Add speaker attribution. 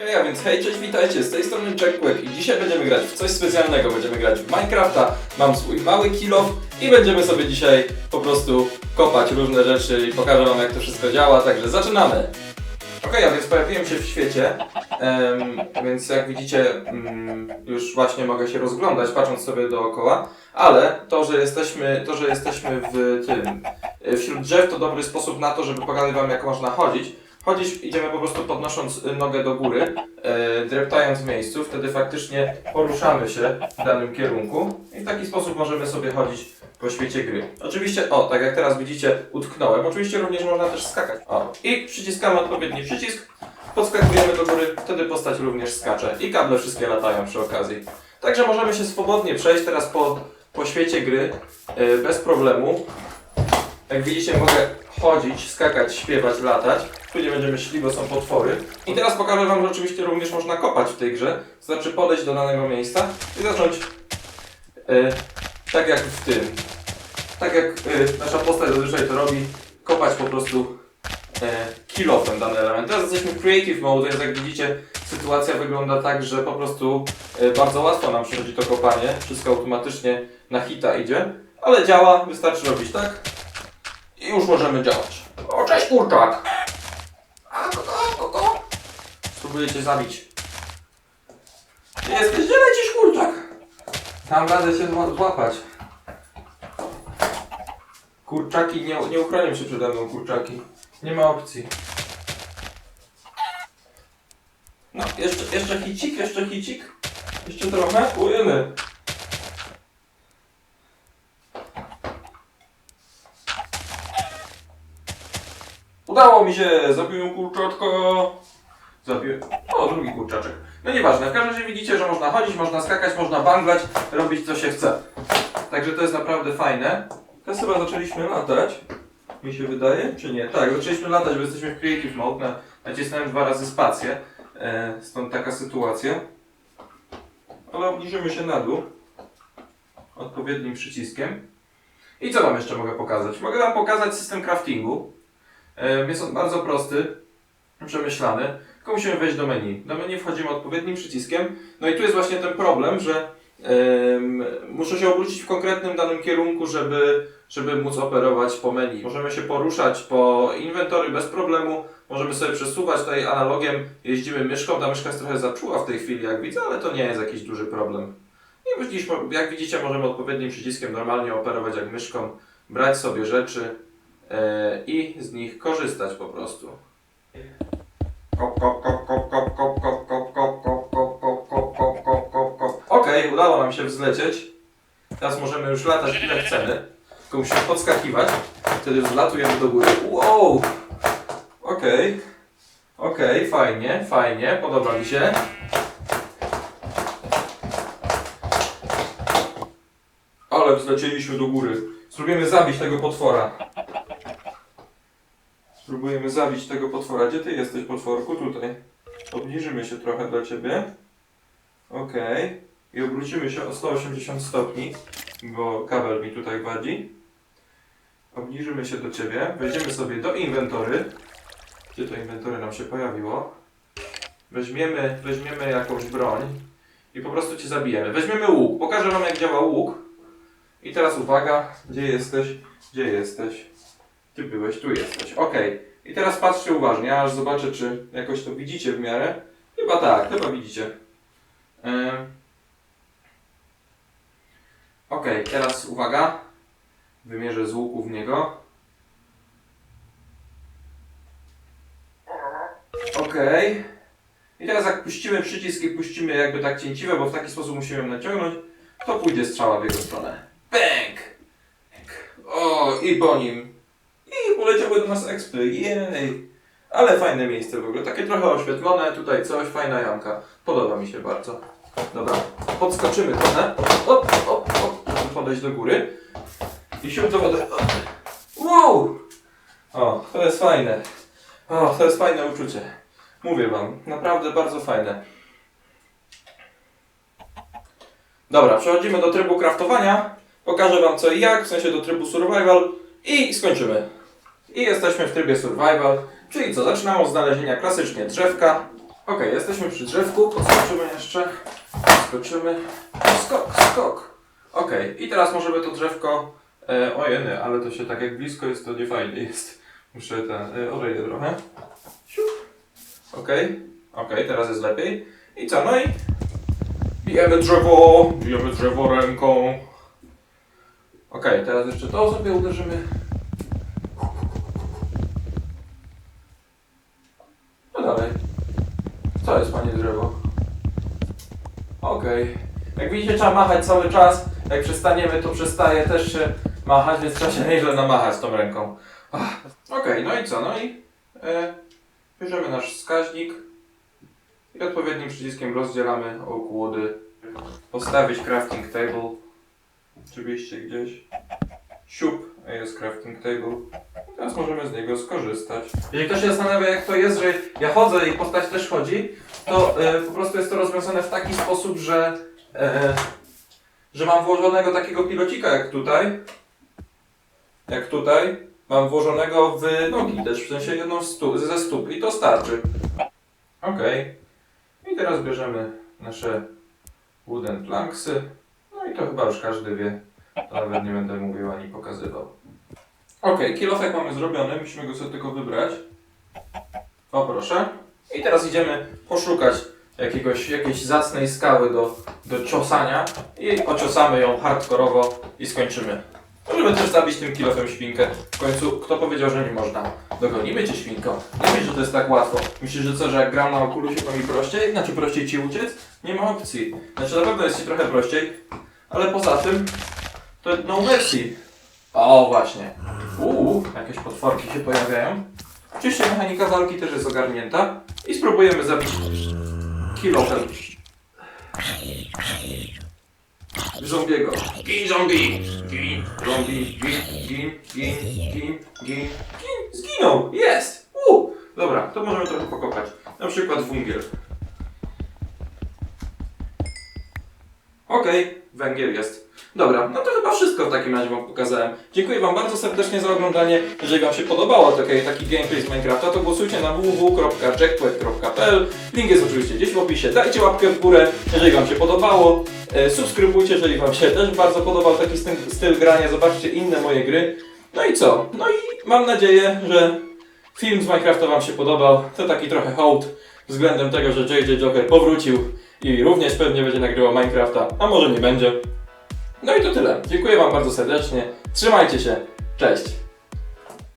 Speaker 1: Okej, a więc hej, cześć, witajcie, z tej strony Jack i dzisiaj będziemy grać w coś specjalnego, będziemy grać w Minecrafta, mam swój mały kilof i będziemy sobie dzisiaj po prostu kopać różne rzeczy i pokażę wam jak to wszystko działa, także zaczynamy! Okej, a więc pojawiłem się w świecie, więc jak widzicie mm, już właśnie mogę się rozglądać patrząc sobie dookoła, ale to, że jesteśmy, to, że jesteśmy w tym, wśród drzew to dobry sposób na to, żeby pokazać wam jak można chodzić. Chodzić idziemy po prostu podnosząc y, nogę do góry, e, dreptając w miejscu, wtedy faktycznie poruszamy się w danym kierunku i w taki sposób możemy sobie chodzić po świecie gry. Oczywiście, o, tak jak teraz widzicie, utknąłem. Oczywiście również można też skakać. O, i przyciskamy odpowiedni przycisk, podskakujemy do góry, wtedy postać również skacze i kable wszystkie latają przy okazji. Także możemy się swobodnie przejść teraz po, po świecie gry e, bez problemu. Jak widzicie, mogę chodzić, skakać, śpiewać, latać. Tu nie będziemy szli, bo są potwory. I teraz pokażę Wam, że oczywiście również można kopać w tej grze. Znaczy podejść do danego miejsca i zacząć e, tak jak w tym. Tak jak e, nasza postać zazwyczaj to robi, kopać po prostu e, kilofem dany element. Teraz jesteśmy w Creative Mode, więc jak widzicie sytuacja wygląda tak, że po prostu bardzo łatwo nam przychodzi to kopanie. Wszystko automatycznie na hita idzie. Ale działa, wystarczy robić tak i już możemy działać. O, cześć kurczak! Spróbuję cię zabić. Jesteś? Gdzie lecisz kurczak? Tam radę się zła- złapać. Kurczaki, nie, nie uchronią się przede mną kurczaki. Nie ma opcji. No, jeszcze, jeszcze hicik, jeszcze hicik. Jeszcze trochę. Ujemy. Udało mi się! Zabiłem kurczaczko! Zabiłem... O, drugi kurczaczek. No nieważne, w każdym razie widzicie, że można chodzić, można skakać, można banglać, robić co się chce. Także to jest naprawdę fajne. Teraz chyba zaczęliśmy latać. Mi się wydaje, czy nie? Tak, zaczęliśmy latać, bo jesteśmy w Creative Mode. Na, nacisnąłem dwa razy spację. E, stąd taka sytuacja. Ale obniżymy się na dół. Odpowiednim przyciskiem. I co Wam jeszcze mogę pokazać? Mogę Wam pokazać system craftingu. E, Jest on bardzo prosty, przemyślany. Tylko musimy wejść do menu. Do menu wchodzimy odpowiednim przyciskiem. No i tu jest właśnie ten problem, że muszę się obrócić w konkretnym danym kierunku, żeby, żeby móc operować po menu. Możemy się poruszać po inwentory bez problemu. Możemy sobie przesuwać tutaj analogiem, jeździmy myszką. Ta myszka jest trochę zaczuła w tej chwili, jak widzę, ale to nie jest jakiś duży problem. I jak widzicie, możemy odpowiednim przyciskiem normalnie operować jak myszką, brać sobie rzeczy, e, i z nich korzystać po prostu. Kop, kop, kop, kop, kop, kop, kop, kop, kop, kop, kop, kop, kop, kop, kop, kop, kop. Okej, udało nam się wzlecieć. Teraz możemy już latać ile chcemy. Tylko musimy podskakiwać. Wtedy wzlatujemy do góry. Wow! Okej. Okej, fajnie, fajnie. Podoba mi się. Ale wzlecieliśmy do góry. Spróbujemy zabić tego potwora. Spróbujemy zabić tego potwora. Gdzie ty jesteś, potworku? Tutaj. Obniżymy się trochę do ciebie. Okej. I obrócimy się o 180 stopni, bo kabel mi tutaj wadzi. Obniżymy się do ciebie. Wejdziemy sobie do inwentory. Gdzie to inwentory nam się pojawiło? Weźmiemy, weźmiemy jakąś broń i po prostu cię zabijemy. Weźmiemy łuk. Pokażę wam jak działa łuk. I teraz uwaga, gdzie jesteś? Gdzie jesteś? Ty byłeś, tu jesteś. Okej. I teraz patrzcie uważnie, aż zobaczę, czy jakoś to widzicie w miarę. Chyba tak, chyba widzicie. Okej, teraz uwaga. Wymierzę z łuku w niego. Okej. I teraz jak puścimy przycisk i puścimy jakby tak cięciwe, bo w taki sposób musimy ją naciągnąć, to pójdzie strzała w jego stronę. Bęk! O, i po nim. Nas ekspy. Jej! Ale fajne miejsce w ogóle. Takie trochę oświetlone, tutaj coś, fajna jamka. Podoba mi się bardzo. Dobra, podskoczymy trochę. Op, op, op, podejść do góry. I siód do wody. Wow! O, to jest fajne. O, to jest fajne uczucie. Mówię wam, naprawdę bardzo fajne. Dobra, przechodzimy do trybu craftowania. Pokażę wam co i jak, w sensie do trybu survival i skończymy. I jesteśmy w trybie survival, czyli co, zaczynamy od znalezienia klasycznie drzewka. Okej, jesteśmy przy drzewku, podskoczymy jeszcze. Skoczymy. Skok, skok. Okej, i teraz możemy to drzewko... E, ojeny, ale to się tak jak blisko jest, to nie fajnie jest. Muszę ten... E, odejdę trochę. Okej, okej, teraz jest lepiej. I co, no i... Bijemy drzewo, bijemy drzewo ręką. Okej, teraz jeszcze to sobie uderzymy. Dalej. Co jest, panie drzewo? Okej. Jak widzicie, trzeba machać cały czas. Jak przestaniemy, to przestaje też się machać, więc trzeba się nieźle namachać tą ręką. Ach. Okej, no i co? No i e, bierzemy nasz wskaźnik i odpowiednim przyciskiem rozdzielamy układy. Postawić crafting table. Oczywiście gdzieś. Siup, jest crafting table. Teraz możemy z niego skorzystać. Jeżeli ktoś się zastanawia, jak to jest, że ja chodzę i postać też chodzi, to e, po prostu jest to rozwiązane w taki sposób, że, e, że mam włożonego takiego pilocika jak tutaj. Jak tutaj. Mam włożonego w nogi też, w sensie jedną stu, ze stóp i to starczy. Okej. I teraz bierzemy nasze wooden planksy. No i to chyba już każdy wie. Nawet nie będę mówił ani pokazywał. Okej, kilofek mamy zrobiony, musimy go sobie tylko wybrać. O proszę. I teraz idziemy poszukać jakiegoś, jakiejś zacnej skały do, do ciosania i ociosamy ją hardkorowo i skończymy. Możemy też zabić tym kilofem świnkę. W końcu, kto powiedział, że nie można? Dogonimy cię świnko. Nie myśl, że to jest tak łatwo. Myślisz, że co, że jak gram na okulusie to mi prościej? Znaczy prościej ci uciec? Nie ma opcji. Znaczy na pewno jest ci trochę prościej, ale poza tym to no mercy. O, właśnie. Uuu, jakieś potworki się pojawiają. Oczywiście mechanika walki też jest ogarnięta. I spróbujemy zabić kilofem. Zombiego. Gin zombie! Gin, zombie, gin, gin, gin, gin, gin, gin. Zginął! Jest! Uuu! Dobra, to możemy trochę pokopać. Na przykład węgiel. Okej, węgiel jest. Dobra, no to chyba wszystko w takim razie Wam pokazałem. Dziękuję Wam bardzo serdecznie za oglądanie. Jeżeli Wam się podobało taki, taki gameplay z Minecrafta, to głosujcie na www.jackpot.pl Link jest oczywiście gdzieś w opisie. Dajcie łapkę w górę, jeżeli Wam się podobało. E, subskrybujcie, jeżeli Wam się też bardzo podobał taki styl, styl grania. Zobaczcie inne moje gry. No i co? No i mam nadzieję, że film z Minecrafta Wam się podobał. To taki trochę hołd względem tego, że JJ Joker powrócił i również pewnie będzie nagrywał Minecrafta, a może nie będzie. No i to tyle. Dziękuję Wam bardzo serdecznie. Trzymajcie się. Cześć.